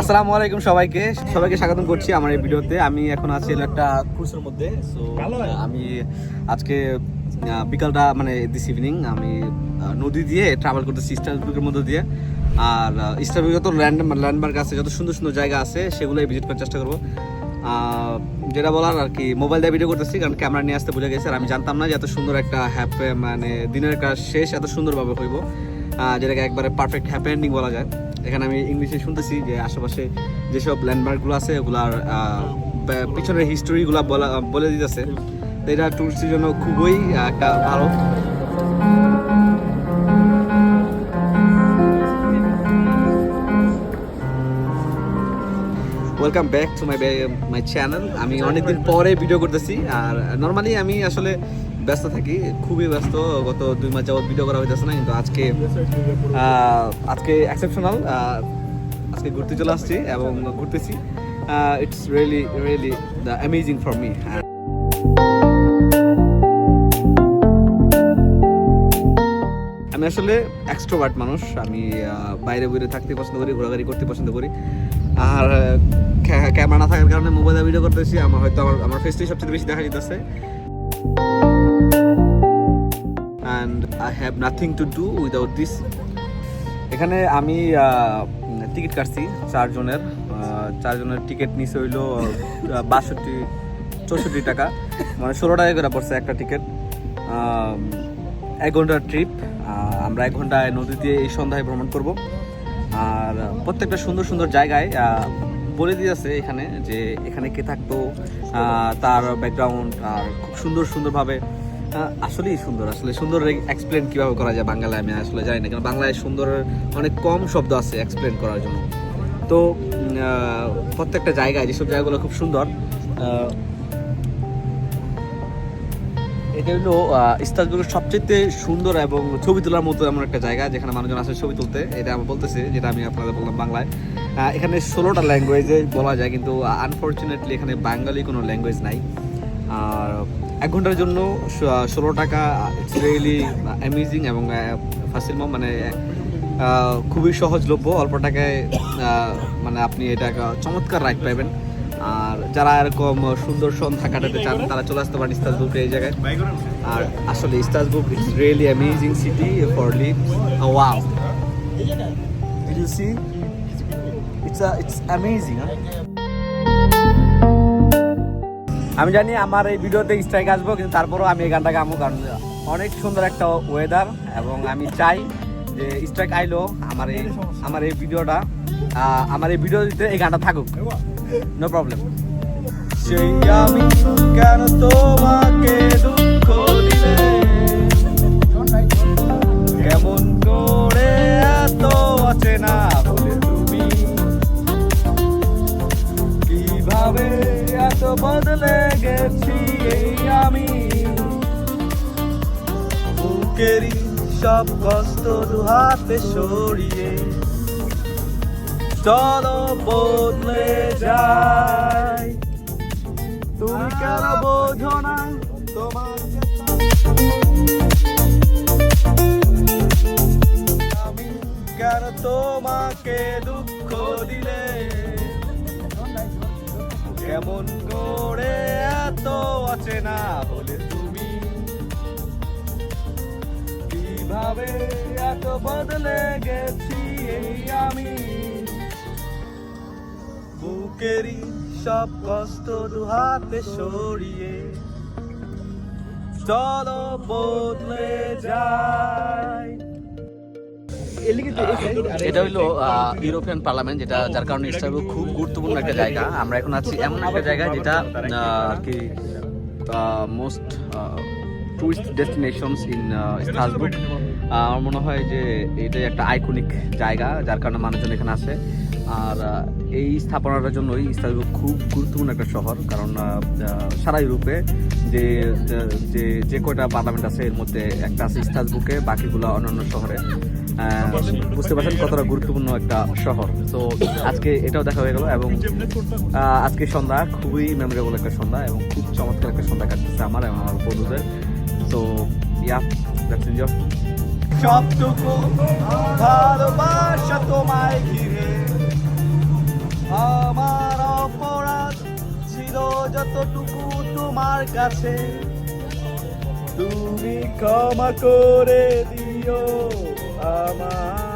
আসসালামু আলাইকুম সবাইকে। সবাইকে স্বাগতম করছি আমার এই ভিডিওতে। আমি এখন আছি একটা ক্রুজের মধ্যে সো আমি আজকে বিকালটা মানে দিস ইভিনিং আমি নদী দিয়ে ট্রাভেল করতেছি ইস্টারবুকের মধ্যে দিয়ে। আর ইস্টারবুকে তো ল্যান্ড ল্যান্ডমার্ক আছে যত সুন্দর সুন্দর জায়গা আছে সেগুলোই ভিজিট করার চেষ্টা করব। যেটা বলার আর কি মোবাইল দিয়ে ভিডিও করতেছি কারণ ক্যামেরা নিয়ে আসতে ভুলে গেছে আর আমি জানতাম না যে এত সুন্দর একটা হ্যাপে মানে দিনের কাজ শেষ এত সুন্দরভাবে হইব। যেটাকে একবারে পারফেক্ট হ্যাপি এন্ডিং বলা যায়। এখানে আমি ইংলিশে শুনতেছি যে আশেপাশে যেসব ল্যান্ডমার্কগুলো আছে, ওগুলার পিছনের হিস্টোরিগুলো বলা, বলে দিতেছে। এটা টুরিস্টের জন্য খুবই একটা ভালো। Welcome back to my my channel আমি অনেকদিন পরে ভিডিও করতেছি, আর নর্মালি আমি আসলে ব্যস্ত থাকি, খুবই ব্যস্ত। গত দুই মাস যাবত ভিডিও করা হইতেছে না, কিন্তু আজকে আজকে এক্সেপশনাল আজকে ঘুরতে চলে আসছি এবং ঘুরতেছি। It's really really the amazing for me আমি আসলে এক্সট্রোভার্ট মানুষ। আমি বাইরে বাইরে থাকতে পছন্দ করি, ঘোরাঘুরি করতে পছন্দ করি। আর ক্যামেরা না থাকার কারণে মোবাইলে ভিডিও করতেছি। আমার হয়তো আমার আমার ফেসটাই সবচেয়ে বেশি দেখা যেতেছে and I have nothing to do without this এখানে আমি টিকিট কাটছি চারজনের। চারজনের টিকিট নিচে হইল বাষট্টি, চৌষট্টি টাকা। মানে ষোলো টাকা করে পড়ছে একটা টিকিট। এক ঘণ্টার ট্রিপ আমরা এক ঘন্টায় নদী দিয়ে এই সন্ধ্যায় ভ্রমণ করব। আর প্রত্যেকটা সুন্দর সুন্দর জায়গায় বলে দিয়েছে এখানে যে এখানে কে থাকতো তার ব্যাকগ্রাউন্ড আর খুব সুন্দর সুন্দরভাবে আসলেই সুন্দর, আসলে সুন্দর এক্সপ্লেন কীভাবে করা যায় বাংলায় আমি আসলে জানি না, কারণ বাংলায় সুন্দর অনেক কম শব্দ আছে এক্সপ্লেন করার জন্য। তো প্রত্যেকটা জায়গায়, যেসব জায়গাগুলো খুব সুন্দর এটা হলো ইস্তাজবুকের সবচেয়ে সুন্দর এবং ছবি তোলার মতো এমন একটা জায়গা যেখানে মানুষজন আসে ছবি তুলতে। এটা আমি বলতেছি, যেটা আমি আপনাদের বললাম বাংলায়। এখানে ষোলোটা ল্যাঙ্গুয়েজে বলা যায়, কিন্তু আনফর্চুনেটলি এখানে বাঙালি কোনো ল্যাঙ্গুয়েজ নাই। আর এক ঘণ্টার জন্য ষোলো টাকা ইটস রিয়েলি অ্যামেজিং এবং ফাসিল মানে খুবই সহজলভ্য। অল্প টাকায় মানে আপনি এটা চমৎকার রাইড পাবেন আর যারা এরকম সুন্দর সন্ধ্যা কাটাতে চান তারা চলে আসতে পারেন ইস্তাজবুকে এই জায়গায় আর আসলে ইস্তাজবুক it's really amazing city for live wow? It's a, it's amazing, huh? আমি জানি আমার এই ভিডিওতে স্ট্রাইক আসব কিন্তু তারপরেও আমি এই গানটা গামো কারণ অনেক সুন্দর একটা ওয়েদার এবং আমি চাই যে স্ট্রাইক আইলো আমার এই আমার এই ভিডিওটা আমার এই ভিডিওতে এই গানটা থাকুক নো আমি কেন তোমাকে দুঃখ কেমন বলে তুমি এত বদলে গেছি এই আমি সব কষ্ট দুহাতে সরিয়ে চলো বদলে যাই। তুমি কেন বোঝো না তোমার আমি কেন তোমাকে দুঃখ দিলে? কেমন করে এত অচেনা বলে তুমি? কীভাবে এত বদলে গেছি আমি? বুকেরই সব কষ্ট দুহাতে সরিয়ে চলো বদলে যাই। এটা হইল ইউরোপিয়ান পার্লামেন্ট যেটা যার কারণে ইস্তানবুল খুব গুরুত্বপূর্ণ একটা জায়গা। আমরা এখন আছি এমন একটা জায়গা যেটা আর কি most tourist destinations in Strasbourg আমার মনে হয় যে এটাই একটা আইকনিক জায়গা, যার কারণে মানুষজন এখানে আসে। আর এই স্থাপনাটার জন্যই স্ট্রাসবুর্গ খুব গুরুত্বপূর্ণ একটা শহর। কারণ সারা ইউরোপে যে, যে- যে কয়টা পার্লামেন্ট আছে, এর মধ্যে একটা আছে স্ট্রাসবুর্গে বাকিগুলো অন্যান্য শহরে। বুঝতে পারছেন কতটা গুরুত্বপূর্ণ একটা শহর। তো আজকে এটাও দেখা হয়ে গেল এবং আজকে সন্ধ্যা খুবই মেমোরেবল একটা সন্ধ্যা এবং খুব চমৎকার একটা সন্ধ্যা কাটতেছে আমার এবং আমার বন্ধুদের। তো, ইয়া দ্যাটস এনজয় সবটুকু ভালোবাসা তোমায় ঘিরে। আমার অপরাধ ছিল যতটুকু তোমার কাছে। তুমি ক্ষমা করে দিও আমার